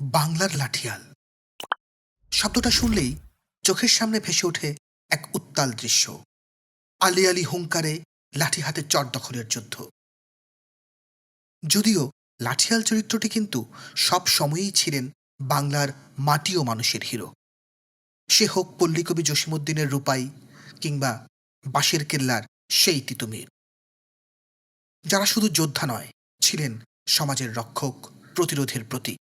বাংলার লাঠিয়াল। শব্দটা শুনলেই চোখের সামনে ভেসে ওঠে এক উত্তাল দৃশ্য। আলি আলি হুঙ্কারে লাঠি হাতে চট দখলের যুদ্ধ। যদিও লাঠিয়াল চরিত্রটি কিন্তু সব সময়েই ছিলেন বাংলার মাটি ও মানুষের হিরো। সে হোক পল্লীকবি জসিমুদ্দিনের রূপাই কিংবা বাঁশের কেল্লার সেই তিতুমির। যারা শুধু যোদ্ধা নয়, ছিলেন সমাজের রক্ষক, প্রতিরোধের প্রতীক।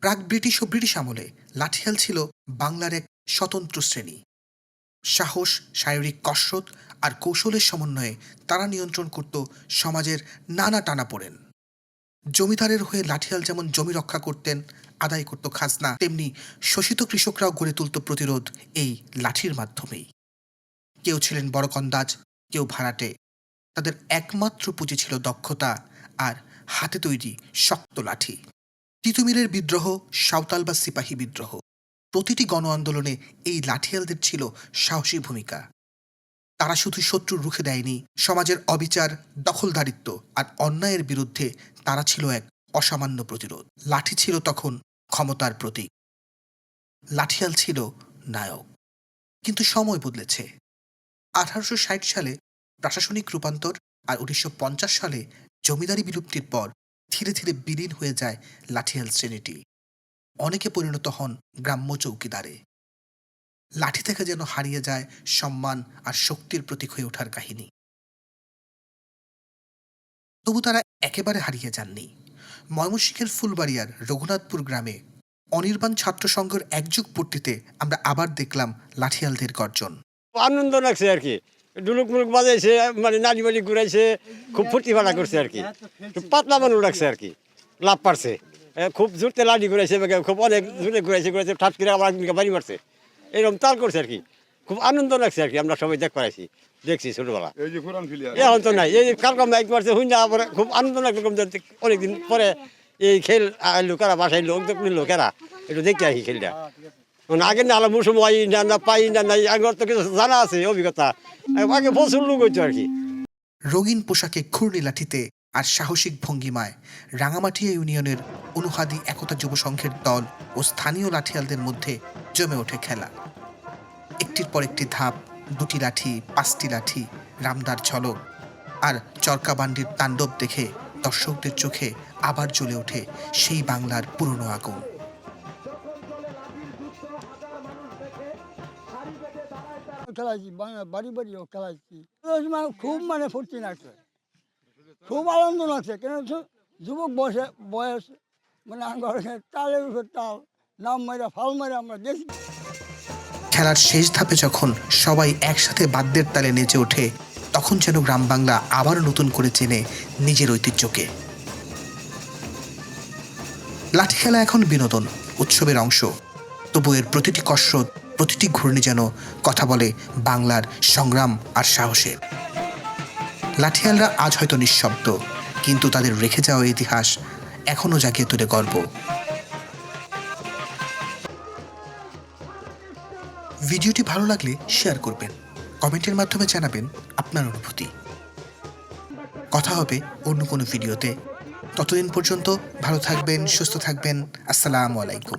প্রাক ব্রিটিশ ও ব্রিটিশ আমলে লাঠিয়াল ছিল বাংলার এক স্বতন্ত্র শ্রেণি। সাহস, শারীরিক কসরত আর কৌশলের সমন্বয়ে তারা নিয়ন্ত্রণ করত সমাজের নানা টানা পড়েন। জমিদারের হয়ে লাঠিয়াল যেমন জমি রক্ষা করতেন, আদায় করত খাজনা, তেমনি শোষিত কৃষকরাও গড়ে তুলত প্রতিরোধ এই লাঠির মাধ্যমেই। কেউ ছিলেন বড় কন্দাজ কেউ ভাড়াটে। তাদের একমাত্র পুঁজি ছিল দক্ষতা আর হাতে তৈরি শক্ত লাঠি। তিতুমিরের বিদ্রোহ, সাঁওতাল বা সিপাহী বিদ্রোহ। প্রতিটি গণ আন্দোলনে এই লাঠিয়ালদের ছিল সাহসী ভূমিকা। তারা শুধু শত্রু রুখে দেয়নি, সমাজের অবিচার, দখলদারিত্ব আর অন্যায়ের বিরুদ্ধে তারা ছিল এক অসামান্য প্রতিরোধ। লাঠি ছিল তখন ক্ষমতার প্রতীক। লাঠিয়াল ছিল নায়ক। কিন্তু সময় বদলেছে। আঠারোশো ষাট সালে প্রশাসনিক রূপান্তর আর উনিশশো পঞ্চাশ সালে জমিদারি বিলুপ্তির পর ধীরে ধীরে বিলীন হয়ে যায় লাঠিয়াল শ্রেণীটি। অনেকে পরিণত হন গ্রাম্য চৌকিদারে। লাঠি থেকে যেন হারিয়ে যায় সম্মান আর শক্তির প্রতীক হয়ে ওঠার কাহিনী। তবু তারা একেবারে হারিয়ে যাননি। ময়মনসিংহের ফুলবাড়িয়ার রঘুনাথপুর গ্রামে অনির্বাণ ছাত্র সংঘের একযুগ পূর্তিতে আমরা আবার দেখলাম লাঠিয়ালদের গর্জন। আনন্দ লাগছে আর কি। ডুলুক মুলুক বাজাইছে মানে নাড়ি বাড়ি ঘুরাইছে খুব ফুর্তি ফাটা করছে আর কি। পাতলা মানুষ লাগছে আর কি লাভ পারছে। খুব জোরতে লাড়ি ঘুরাইছে খুব অনেক জোরে ঘুরাইছে ঘুরাইছে ঠাট করে আবার একদিনকে বাড়ি মারছে। এরকম তাল করছে আর কি খুব আনন্দ লাগছে আর কি আমরা সবাই দেখ পাইছি দেখছি ছোটবেলা। এখন তো নাই এই যে কালকে মাইক মারছে হুইনা আবার খুব আনন্দ লাগল। অনেকদিন পরে এই খেল লোকেরা বাসায় লোক দেখলি লোকেরা একটু দেখতে আসি খেলটা। মানে আগে না আলো মৌসুম হয়, না না পাই, না নাই আগের তো কিছু জানা আছে অভিজ্ঞতা। আগে প্রচুর লোক হইতো আর কি। রঙিন পোশাকে ঘূর্ণি লাঠিতে আর সাহসিক ভঙ্গিমায় রাঙামাটিয়া ইউনিয়নের অনুহাদি একতা যুব সংঘের দল ও স্থানীয় লাঠিয়ালদের মধ্যে জমে ওঠে খেলা। একটির পর একটি ধাপ, দুটি লাঠি, পাঁচটি লাঠি, রামদার ঝলক আর চরকাবান্ডির তাণ্ডব দেখে দর্শকদের চোখে আবার জ্বলে ওঠে সেই বাংলার পুরনো আগুন। খেলাইছি বাড়ি বাড়িও খেলাইছি। ওই খুব মানে ফুর্তি লাগছে। খুব আনন্দ লাগছে কেন যুবক বয়সে বয়স মানে আমার তালের উপর তাল নাম মারা ফাল মারা আমরা দেখি। খেলার শেষ ধাপে যখন সবাই একসাথে বাদ্যের তালে নেচে ওঠে তখন যেন গ্রাম বাংলা আবার নতুন করে চেনে নিজের ঐতিহ্যকে। লাঠি খেলা এখন বিনোদন উৎসবের অংশ। তবু এর প্রতিটি কসরত প্রতিটি ঘূর্ণি যেন কথা বলে বাংলার সংগ্রাম আর সাহসে। লাঠিয়ালরা আজ হয়তো নিঃশব্দ, কিন্তু তাদের রেখে যাওয়া ইতিহাস এখনও জাগিয়ে তোলে গর্ব। ভিডিওটি ভালো লাগলে শেয়ার করবেন কমেন্টের মাধ্যমে জানাবেন আপনার অনুভূতি। কথা হবে অন্য কোনো ভিডিওতে। ততদিন পর্যন্ত ভালো থাকবেন, সুস্থ থাকবেন। আসসালামু আলাইকুম।